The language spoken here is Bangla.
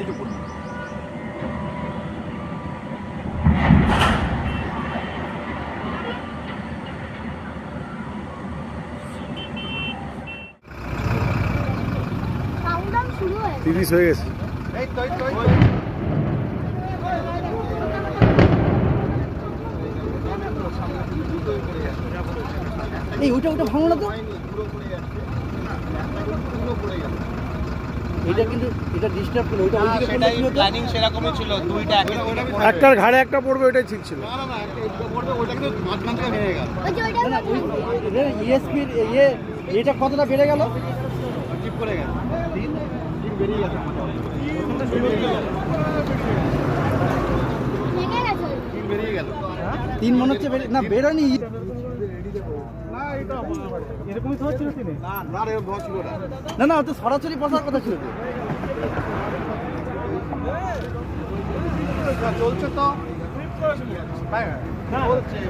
দিকে পড়বে তিরিশ হয়ে গেছে। এই ওইটা ওটা ভাঙো না তো? এটা কিন্তু এটা ডিস্টার্ব করল ওইটা না, ওইদিকে সেটাই প্ল্যানিং সেরকমই ছিল দুইটা একই দিকে একটার ঘাড়ে একটা পড়বে ওইটাই ঠিক ছিল। না না না একটা পড়বে ওইটা কিন্তু মাঝখান থেকে ভেঙে গেল। না না ওই ইএসপির ইয়ে এটা কতটা বেড়ে গেল? চিপ করে গেল। তিন তিন বেরিয়ে গেছে তিন বেরিয়ে গেল। তিন মনে হচ্ছে না বেরোনি এরকমই তো হচ্ছিল তিনি? না না ছিল তো সরাসরি বসার কথা ছিল। চলছে তো। হ্যাঁ। চলছে।